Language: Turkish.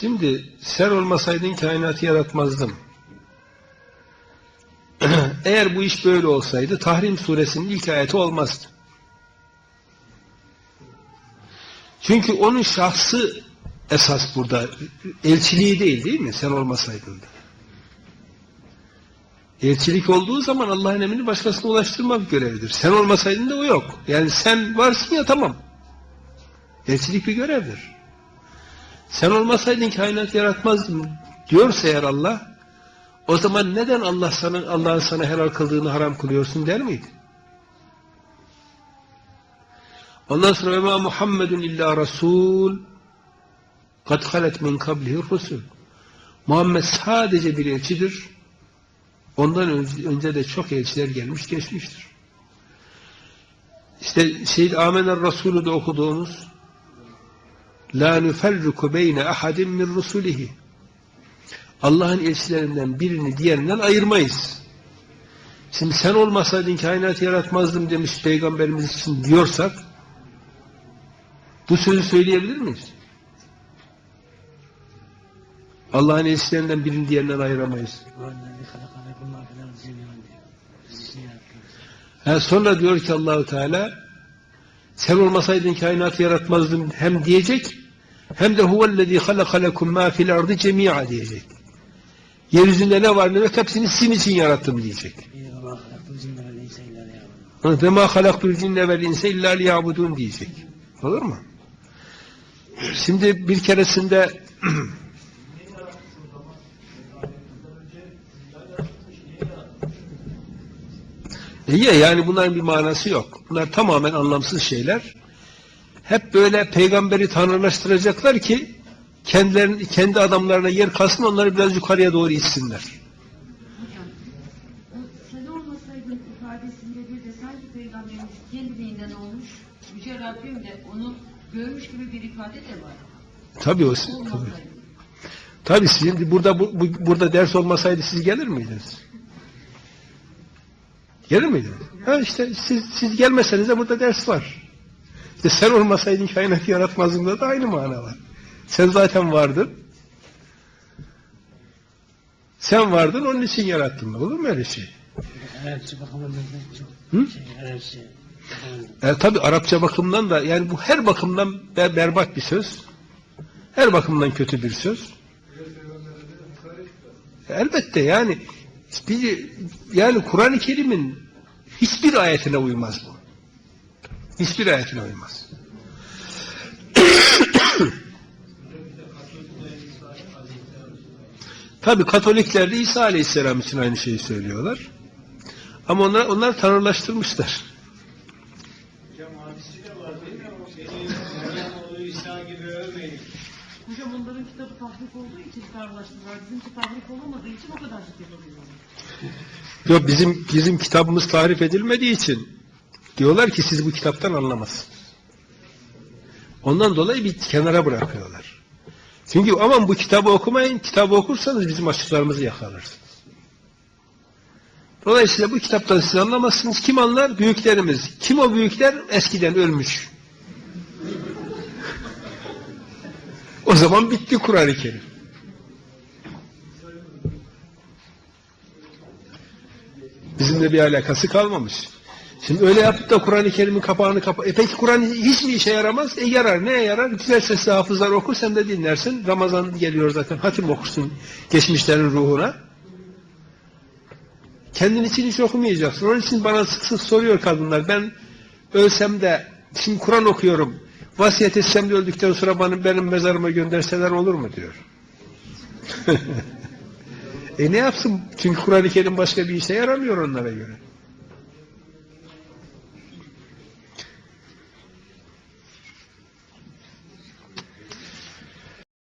Şimdi sen olmasaydın kainatı yaratmazdım. Eğer bu iş böyle olsaydı Tahrim suresinin ilk ayeti olmazdı. Çünkü onun şahsı esas burada. Elçiliği değil değil mi? Sen olmasaydın da. Elçilik olduğu zaman Allah'ın emrini başkasına ulaştırmak görevidir. Sen olmasaydın da o yok. Yani sen varsın ya tamam. Elçilik bir görevdir. Sen olmasaydın kainat yaratmazdım diyorsa eğer Allah o zaman neden Allah sana Allah'ın sana helal kıldığını haram kılıyorsun der miydi? Ondan sonra ve ma Muhammedun illa Resul kad halet min kablihi rusul. Muhammed sadece bir elçidir. Ondan önce de çok elçiler gelmiş geçmiştir. İşte Seyyid Amener Resulü de okuduğumuz La nüferriku beyne ahadin min rusulihi Allah'ın elçilerinden birini diğerinden ayırmayız. Şimdi sen olmasaydın kainatı yaratmazdım demiş Peygamberimiz için diyorsak bu sözü söyleyebilir miyiz? Allah'ın elçilerinden birini diğerinden ayıramayız. Ha, sonra diyor ki Allahu Teala sen olmasaydın kainatı yaratmazdım hem diyecek hem de huvellezî halaka lekum mâ fil ardı cemî'a diyecek. Yeryüzünde ne var ne yok hepsini sizin için yarattım diyecek. Ve mâ halaktul cinne vel inse illâ liya'budûn diyecek. Olur mu? Şimdi bir keresinde İyi yani bunların bir manası yok. Bunlar tamamen anlamsız şeyler. Hep böyle peygamberi tanrılaştıracaklar ki kendilerin, kendi adamlarına yer kalsın onları biraz yukarıya doğru itsinler. Rabbim de onu görmüş gibi bir ifade de var. Tabii o tabii. Tabii şimdi burada bu, bu- burada ders olmasaydı siz gelir miydiniz? Gelir miydiniz? Ha işte siz siz gelmeseniz de burada ders var. İşte sen olmasaydın kainatı yaratmazdın da aynı mana var. Sen zaten vardın. Sen vardın onun için yarattın. Olur mu öyle şey? Arapça bakımından çok Hı? şey, Arapça. E, tabii Arapça bakımdan da yani bu her bakımdan ber- berbat bir söz. Her bakımdan kötü bir söz. Elbette yani bir, yani Kur'an-ı Kerim'in hiçbir ayetine uymaz bu. Hiçbir ayetine uymaz. Tabi Katolikler de İsa Aleyhisselam için aynı şeyi söylüyorlar. Ama onlar, onlar tanrılaştırmışlar. Hocam hadisi de var değil mi? Meryem oğlu İsa gibi övmeyin. Hocam onların kitabı tahrif olduğu için kararlaştırdılar. Bizimki tahrif olamadığı için o kadarcık yapabiliyorlar. Yok bizim bizim kitabımız tarif edilmediği için diyorlar ki siz bu kitaptan anlamazsınız. Ondan dolayı bir kenara bırakıyorlar. Çünkü aman bu kitabı okumayın, kitabı okursanız bizim açıklarımızı yakalırsınız. Dolayısıyla bu kitaptan siz anlamazsınız. Kim anlar? Büyüklerimiz. Kim o büyükler? Eskiden ölmüş. Zaman bitti Kur'an-ı Kerim. Bizimle bir alakası kalmamış. Şimdi öyle yapıp da Kur'an-ı Kerim'in kapağını kapa... E peki Kur'an hiç mi işe yaramaz? E yarar. Neye yarar? Güzel sesli hafızlar okur sen de dinlersin. Ramazan geliyor zaten. Hatim okursun geçmişlerin ruhuna. Kendin için hiç okumayacaksın. Onun için bana sık sık soruyor kadınlar. Ben ölsem de şimdi Kur'an okuyorum. Vasiyet etsem de öldükten sonra bana, benim mezarıma gönderseler olur mu diyor. e ne yapsın? Çünkü Kur'an-ı Kerim başka bir işe yaramıyor onlara göre.